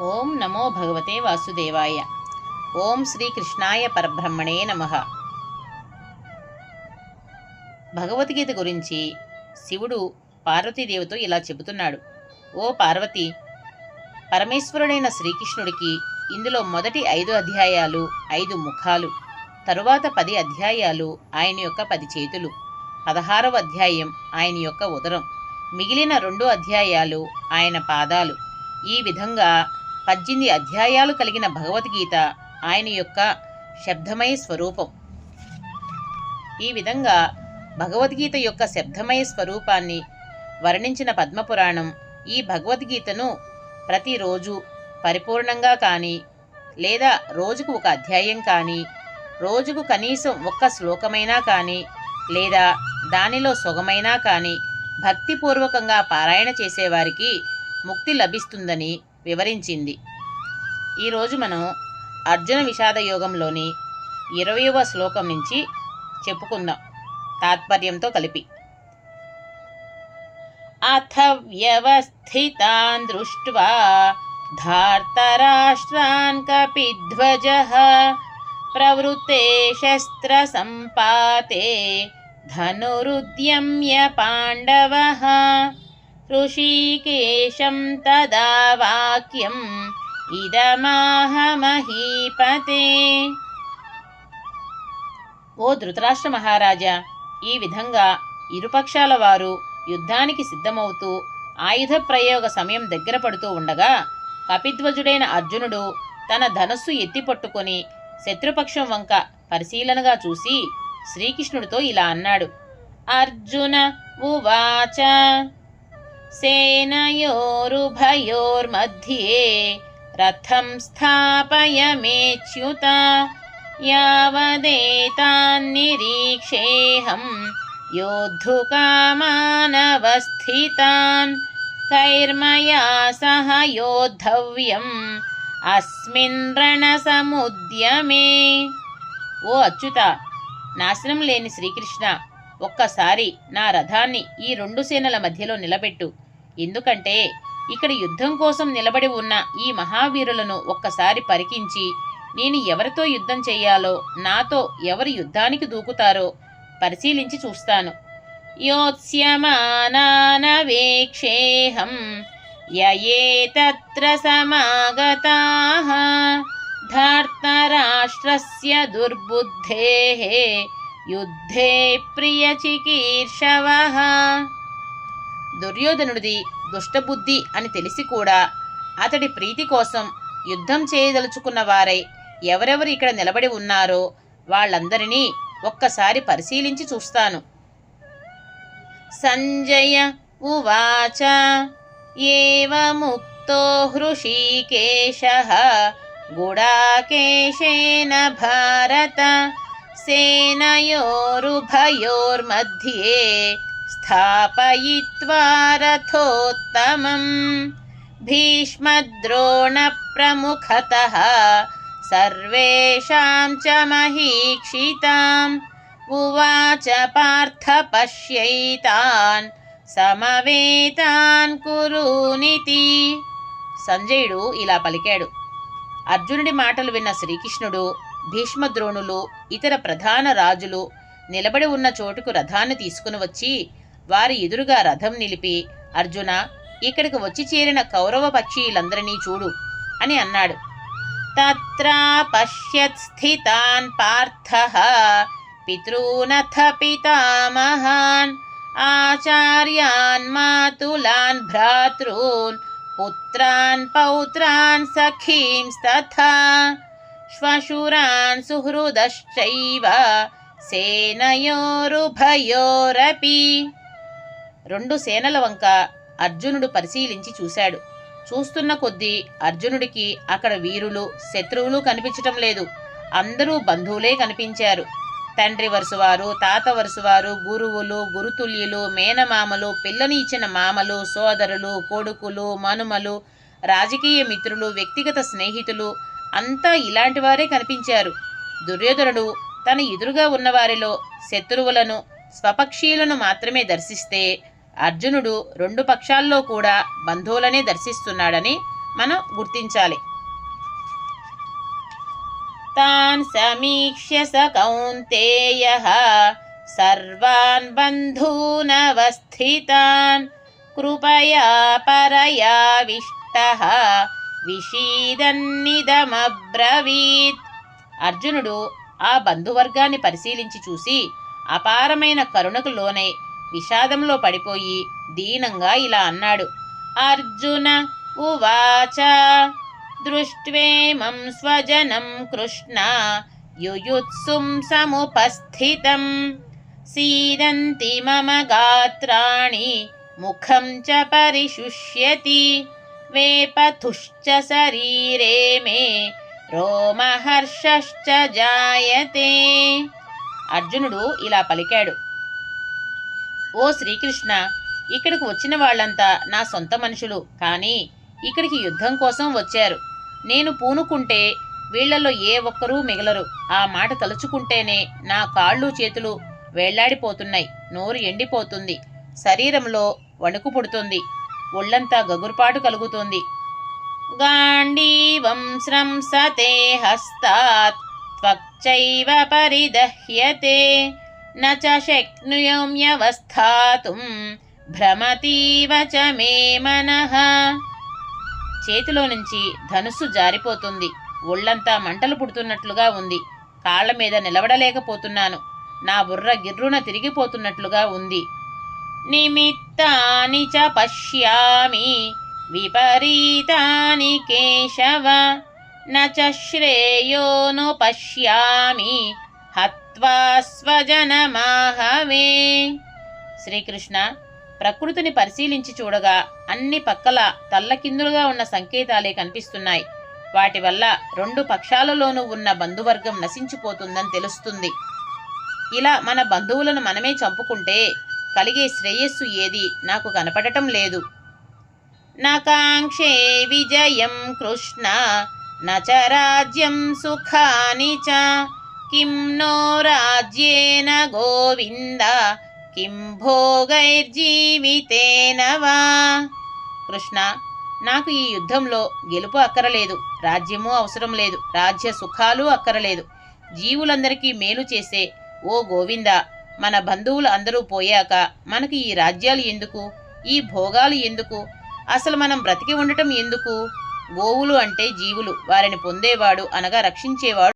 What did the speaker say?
ఓం నమో భగవతే వాసుదేవాయ. ఓం శ్రీకృష్ణాయ పరబ్రహ్మణే నమ. భగవద్గీత గురించి శివుడు పార్వతీదేవితో ఇలా చెబుతున్నాడు. ఓ పార్వతి పరమేశ్వరుడైన శ్రీకృష్ణుడికి ఇందులో మొదటి ఐదు అధ్యాయాలు ఐదు ముఖాలు తరువాత పది అధ్యాయాలు ఆయన యొక్క పది చేతులు పదహారవ అధ్యాయం ఆయన యొక్క ఉదరం మిగిలిన రెండు అధ్యాయాలు ఆయన పాదాలు. ఈ విధంగా పద్దెనిమిది అధ్యాయాలు కలిగిన భగవద్గీత ఆయన యొక్క శబ్దమయ స్వరూపం. ఈ విధంగా భగవద్గీత యొక్క శబ్దమయ స్వరూపాన్ని వర్ణించిన పద్మపురాణం ఈ భగవద్గీతను ప్రతిరోజు పరిపూర్ణంగా కానీ లేదా రోజుకు ఒక అధ్యాయం కానీ రోజుకు కనీసం ఒక్క శ్లోకమైనా కానీ లేదా దానిలో సొగమైనా కానీ భక్తిపూర్వకంగా పారాయణ చేసేవారికి ముక్తి లభిస్తుందని వివరించింది. ఈరోజు మనం అర్జున విషాద యోగంలోని ఇరవయవ శ్లోకం నుంచి చెప్పుకుందాం. తాత్పర్యంతో కలిపి. అథ వ్యవస్థితాన్ దృష్ట్వా ధార్తరాష్ట్రాన్ కపిధ్వజ ప్రవృత్తే శస్త్రసంపాతే ధనురుద్యమ్య పాండవ ఋషికేశం తదా వాక్యం ఇదమాహమహీపతే ఓ ధృతరాష్ట్ర మహారాజా ఈ విధంగా ఇరుపక్షాల వారు యుద్ధానికి సిద్ధమవుతూ ఆయుధ ప్రయోగ సమయం దగ్గర పడుతూ ఉండగా కపిధ్వజుడైన అర్జునుడు తన ధనస్సు ఎత్తిపట్టుకొని శత్రుపక్షం వంక పరిశీలనగా చూసి శ్రీకృష్ణుడితో ఇలా అన్నాడు అర్జున ఉవాచ! सेनयोरुभयोर्मध्ये रथं स्थापयमेच्युत यावदेतान्निरीक्षेऽहं योद्धुकामानवस्थितान् कैर्मया सह योद्धव्यम् అస్మిన్ రణసముద్యమే ఓ అచ్యుత నాశనం లేని శ్రీకృష్ణ ఒక్కసారి నా రథాన్ని ఈ రెండు సేనల మధ్యలో నిలబెట్టు ఎందుకంటే ఇక్కడ యుద్ధం కోసం నిలబడి ఉన్న ఈ మహావీరులను ఒక్కసారి పరికించి నేను ఎవరితో యుద్ధం చెయ్యాలో నాతో ఎవరు యుద్ధానికి దూకుతారో పరిశీలించి చూస్తాను. యోత్స్యమానానవేక్షేహం యయే తత్ర సమాగతాః ధార్తరాష్ట్రస్య దుర్బుద్ధేః యుద్ధే ప్రియచికీర్షవః దుర్యోధనుడిది దుష్టబుద్ధి అని తెలిసి కూడా అతడి ప్రీతి కోసం యుద్ధం చేయదలుచుకున్న వారై ఎవరెవరు ఇక్కడ నిలబడి ఉన్నారో వాళ్ళందరినీ ఒక్కసారి పరిశీలించి చూస్తాను. సంజయ ఉవాచ ఏవముక్తో హృషీకేశ గుడాకేశేన భారత సేనయోరుభయోర్मध्ये స్థాపయిత్వా రథోత్తమం భీష్మద్రోణప్రముఖతः सर्वेषां च महीक्षिताम् उवाच पार्थ పశ్యైతాన్ సమవేతాన్ కురునితి సంజయుడు ఇలా పలికాడు అర్జునుడి మాటలు విన్న శ్రీకృష్ణుడు భీష్మద్రోణులు ఇతర ప్రధాన రాజులు నిలబడి ఉన్న చోటుకు రథాన్ని తీసుకుని వచ్చి వారి ఎదురుగా రథం నిలిపి అర్జున ఇక్కడికి వచ్చి చేరిన కౌరవ పక్షీలందరినీ చూడు అని అన్నాడు. తత్రా పశ్యత్ స్థితాన్ పార్థః పితॄనథ పితామహాన్ ఆచార్యాన్ మాతులాన్ భ్రాతృన్ పుత్రాన్ పౌత్రాన్ సఖీంస్తథా శ్వశురాన్ సుహృదశ్చైవ సేనయోరుభయోరపి రెండు సేనల వంక అర్జునుడు పరిశీలించి చూశాడు. చూస్తున్న కొద్దీ అర్జునుడికి అక్కడ వీరులు శత్రువులు కనిపించటం లేదు. అందరూ బంధువులే కనిపించారు. తండ్రి వరుసవారు తాత వరుసవారు గురువులు గురుతుల్యులు మేనమామలు పిల్లని ఇచ్చిన మామలు సోదరులు కొడుకులు మనుమలు రాజకీయ మిత్రులు వ్యక్తిగత స్నేహితులు అంతా ఇలాంటి వారే కనిపించారు. దుర్యోధనుడు తన ఎదురుగా ఉన్నవారిలో శత్రువులను స్వపక్షీయులను మాత్రమే దర్శిస్తే అర్జునుడు రెండు పక్షాల్లో కూడా బంధువులనే దర్శిస్తున్నాడని మనం గుర్తించాలి. తాన్ సమీక్ష్య స కౌంతేయ సర్వాన్ బంధూనవస్థితాన్ కృపయా పరయావిష్ట విషీదన్నిదమబ్రవీత్. అర్జునుడు ఆ బంధువర్గాన్ని పరిశీలించి చూసి అపారమైన కరుణకు లోనై విషాదంలో పడిపోయి దీనంగా ఇలా అన్నాడు. అర్జున ఉవాచ. దృష్ట్వేమం స్వజనం కృష్ణ. యుయుత్సుం సముపస్థితం. సీదంతి మమ గాత్రాణి. ముఖం చ పరిశుష్యతి. వేపథుశ్చ శరీరే మే. రోమహర్షశ్చ జాయతే. అర్జునుడు ఇలా పలికాడు. ఓ శ్రీకృష్ణ ఇక్కడికి వచ్చిన వాళ్ళంతా నా సొంత మనుషులు కానీ ఇక్కడికి యుద్ధం కోసం వచ్చారు. నేను పూనుకుంటే వీళ్ళలో ఏ ఒక్కరూ మిగలరు. ఆ మాట తలుచుకుంటేనే నా కాళ్ళు చేతులు వేళ్ళాడిపోతున్నాయి. నోరు ఎండిపోతుంది. శరీరంలో వణుకు పుడుతుంది. ఒళ్ళంతా గగురుపాటు కలుగుతుంది. గాంధీవం స్రంసతే హస్తాత్ త్వక్చైవ పరిదహ్యతే. న చ శక్నుయోమ్యవస్థాతుం భ్రమతీవ చ మే మనః చేతిలో నుంచి ధనుస్సు జారిపోతుంది. ఒళ్ళంతా మంటలు పుడుతున్నట్లుగా ఉంది. కాళ్ళ మీద నిలబడలేకపోతున్నాను. నా బుర్ర గిర్రున తిరిగిపోతున్నట్లుగా ఉంది. నిమిత్తాని చ పశ్యామి విపరీతాని కేశవ న చ శ్రేయోను పశ్యామి హత్వా స్వజనమాహవే. శ్రీకృష్ణ ప్రకృతిని పరిశీలించి చూడగా అన్ని పక్కల తల్లకిందులుగా ఉన్న సంకేతాలే కనిపిస్తున్నాయి. వాటి వల్ల రెండు పక్షాలలోనూ ఉన్న బంధువర్గం నశించిపోతుందని తెలుస్తుంది. ఇలా మన బంధువులను మనమే చంపుకుంటే కలిగే శ్రేయస్సు ఏది నాకు కనపడటం లేదు. నకాంక్షే విజయం కృష్ణ నచ రాజ్యం సుఖాని చ. కిం నో రాజ్యేన గోవింద కిం భోగైర్జీవితేన వా కృష్ణ నాకు ఈ యుద్ధంలో గెలుపు అక్కరలేదు. రాజ్యము అవసరం లేదు. రాజ్య సుఖాలు అక్కరలేదు. జీవులందరికీ మేలు చేసే ఓ గోవింద మన బంధువులు అందరూ పోయాక మనకి ఈ రాజ్యాలు ఎందుకు? ఈ భోగాలు ఎందుకు? అసలు మనం బ్రతికి ఉండటం ఎందుకు? గోవులు అంటే జీవులు. వారిని పొందేవాడు అనగా రక్షించేవాడు